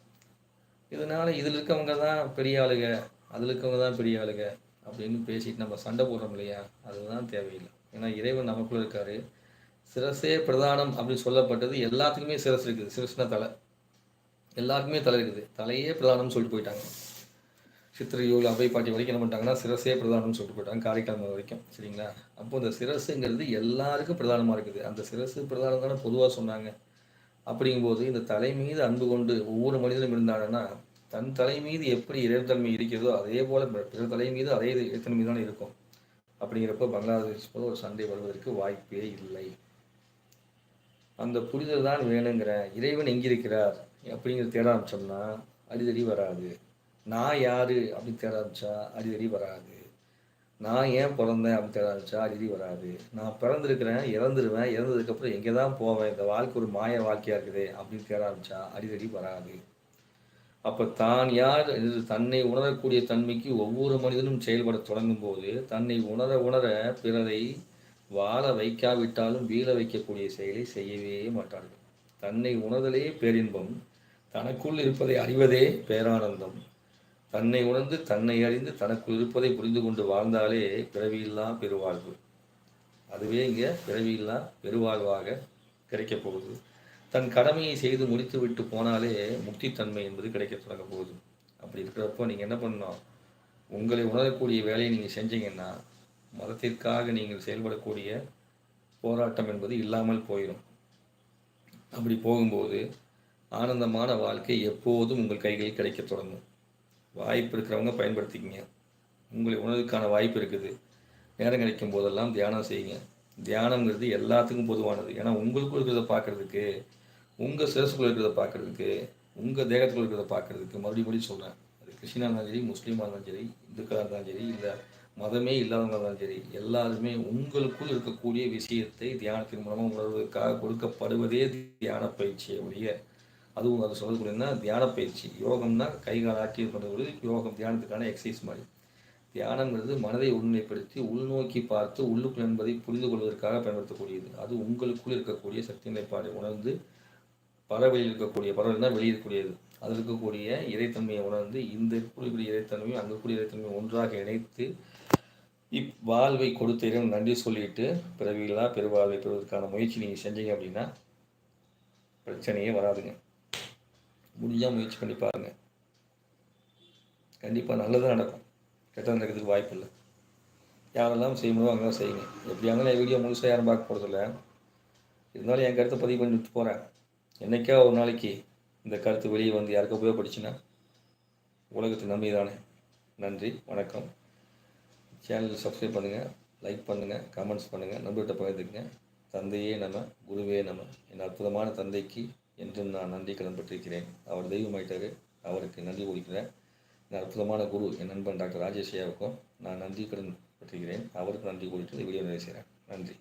இதனால் இதில் இருக்கவங்க தான் பெரிய ஆளுங்க அதில் இருக்கவங்க தான் பெரிய ஆளுங்க அப்படின்னு பேசிட்டு நம்ம சண்டை போடுறோம் இல்லையா? அதுதான் தேவையில்லை. ஏன்னா இறைவன் நமக்குள்ளே இருக்காரு. சிரசே பிரதானம் அப்படின்னு சொல்லப்பட்டது எல்லாத்துக்குமே சிரஸ் இருக்குது. சிரஸ்னா தலை. எல்லாருக்குமே தலை இருக்குது. தலையே பிரதானம்னு சொல்லிட்டு போயிட்டாங்க. சித்திரையோல் அவை பாட்டி வரைக்கும் என்ன பண்ணிட்டாங்கன்னா சிரசே பிரதானம்னு சொல்லிட்டு போயிட்டாங்க காரைக்கால் வரைக்கும். சரிங்களா? அப்போ இந்த சிரஸுங்கிறது எல்லாருக்கும் பிரதானமாக இருக்குது. அந்த சிரசு பிரதானம் தானே பொதுவாக சொன்னாங்க. அப்படிங்கும்போது இந்த தலை மீது அன்பு கொண்டு ஒவ்வொரு மனிதனும் இருந்தாங்கன்னா தன் தலை மீது எப்படி இறைத்தன்மை இருக்கிறதோ அதே போல பிற தலை மீது அதே இறைத்தன்மை தான் இருக்கும். அப்படிங்கிறப்ப பங்களாதேஷ் போல ஒரு சண்டை வருவதற்கு வாய்ப்பே இல்லை. அந்த புரிதல் தான் வேணுங்கிற இறைவன் எங்கிருக்கிறார் அப்படிங்கிற தேட ஆரம்பிச்சோம்னா அடிதடி வராது. நான் யாரு அப்படின்னு தேட ஆரம்பிச்சா அடிதடி வராது. நான் ஏன் பிறந்தேன் அப்படின்னு தேட ஆரம்பிச்சா வராது. நான் பிறந்திருக்கிறேன் இறந்துருவேன். இறந்ததுக்கப்புறம் எங்கே தான் போவேன்? இந்த வாழ்க்கை ஒரு மாய வாழ்க்கையாக இருக்குது அப்படின்னு தேட ஆரம்பிச்சா அடிதடி வராது. அப்போ தான் யார் தன்னை உணரக்கூடிய தன்மைக்கு ஒவ்வொரு மனிதனும் செயல்பட தொடங்கும் போது தன்னை உணர உணர பிறரை வாழ வைக்காவிட்டாலும் வீழ வைக்கக்கூடிய செயலை செய்யவே மாட்டார்கள். தன்னை உணர்தலே பேரின்பம் தனக்குள் இருப்பதை அறிவதே பேரானந்தம். தன்னை உணர்ந்து தன்னை அறிந்து தனக்குள் இருப்பதை புரிந்து கொண்டு வாழ்ந்தாலே பிறவியில்லா பெருவாழ்வு. அதுவே இங்கே பிறவியில்லா பெருவாழ்வாக கிடைக்கப் போகுது. தன் கடமையை செய்து முடித்து விட்டு போனாலே முக்தித்தன்மை என்பது கிடைக்க தொடங்க போகுது. அப்படி இருக்கிறப்போ நீங்கள் என்ன பண்ணணும்? உங்களை உணரக்கூடிய வேலையை நீங்கள் செஞ்சீங்கன்னா மதத்திற்காக நீங்கள் செயல்படக்கூடிய போராட்டம் என்பது இல்லாமல் போயிடும் அப்படி போகும்போது ஆனந்தமான வாழ்க்கை எப்போதும் உங்கள் கைகளில் கிடைக்க தொடங்கும். வாய்ப்பு இருக்கிறவங்க பயன்படுத்திக்கங்க. உங்களை உணர்வுக்கான வாய்ப்பு இருக்குது. நேரம் கிடைக்கும் போதெல்லாம் தியானம் செய்யுங்க. தியானங்கிறது எல்லாத்துக்கும் பொதுவானது. ஏன்னா உங்களுக்குள் இருக்கிறத பார்க்குறதுக்கு உங்கள் சிரசுக்குள்ள இருக்கிறத பார்க்கறதுக்கு உங்கள் தேகத்துக்குள்ள இருக்கிறத பார்க்கறதுக்கு மறுபடியும் மறுபடியும் சொல்கிறேன் அது கிறிஸ்டினாக இருந்தாலும் சரி முஸ்லீமாக இருந்தாலும் சரி இந்துக்களாக இருந்தாலும் சரி இல்லை மதமே இல்லாதவங்க இருந்தாலும் சரி எல்லாருமே உங்களுக்குள் இருக்கக்கூடிய விஷயத்தை தியானத்தின் மூலமாக உணர்வதற்காக கொடுக்கப்படுவதே தியான பயிற்சியை ஒழிய அதுவும் அது சொல்லக்கூடியதுன்னா தியான பயிற்சி. யோகம்னா கை கால் ஆட்டி பண்ணுறது யோகம். தியானத்துக்கான எக்ஸசைஸ் மாதிரி. தியானங்கிறது மனதை உண்மைப்படுத்தி உள்நோக்கி பார்த்து உள்ளுக்குள் என்பதை புரிந்து கொள்வதற்காக பயன்படுத்தக்கூடியது. அது உங்களுக்குள் இருக்கக்கூடிய சக்தி நிலைப்பாடை. உணர்ந்து பறவையில் இருக்கக்கூடிய பறவைனா வெளியே அதில் இருக்கக்கூடிய இறைத்தன்மையை உணர்ந்து இந்த இருக்கக்கூடிய இறைத்தன்மையும் அங்கே கூடிய இறைத்தன்மையும் ஒன்றாக இணைத்து இப் வாழ்வை கொடுத்த இறைவன் நன்றி சொல்லிட்டு பிறவிகளாக பெருவாழ்வை பெறுவதற்கான முயற்சி நீங்கள் செஞ்சீங்க அப்படின்னா பிரச்சனையே வராதுங்க. முடிஞ்சால் முயற்சி பண்ணி பாருங்கள் கண்டிப்பாக நல்லதாக நடக்கும். கெட்டது நடக்கிறதுக்கு வாய்ப்பு இல்லை. யாரெல்லாம் செய்ய முடியும் அங்கெல்லாம் செய்யுங்க. எப்படி இருந்தாலும் வீடியோ முழுசாக யாரும் பார்க்க போகிறதில்ல இருந்தாலும் என் கருத்தை பதிவு பண்ணி விட்டு போகிறேன் என்னைக்கா ஒரு நாளைக்கு இந்த கருத்து வெளியே வந்து யாருக்கோ உபயோகப்படுச்சுன்னா உலகத்து நம்பி தானே நன்றி வணக்கம். சேனல் சப்ஸ்கிரைப் பண்ணுங்கள் லைக் பண்ணுங்கள் கமெண்ட்ஸ் பண்ணுங்கள் நண்பர்கிட்ட பகிர்ந்துக்குங்க. தந்தையே நம்ம குருவே நம்ம என் அற்புதமான தந்தைக்கு என்றும் நான் நன்றி கடன் பெற்றிருக்கிறேன். அவர் தெய்வமாயிட்டாரு அவருக்கு நன்றி கொடுக்கிறேன் என் அற்புதமான குரு என் நண்பன் டாக்டர் ராஜேஷ் ஐயாவுக்கும் நான் நன்றி கடன் பெற்றிருக்கிறேன். அவருக்கு நன்றி கூறிட்டு வீடியோ நிறைவு செய்கிறேன். நன்றி.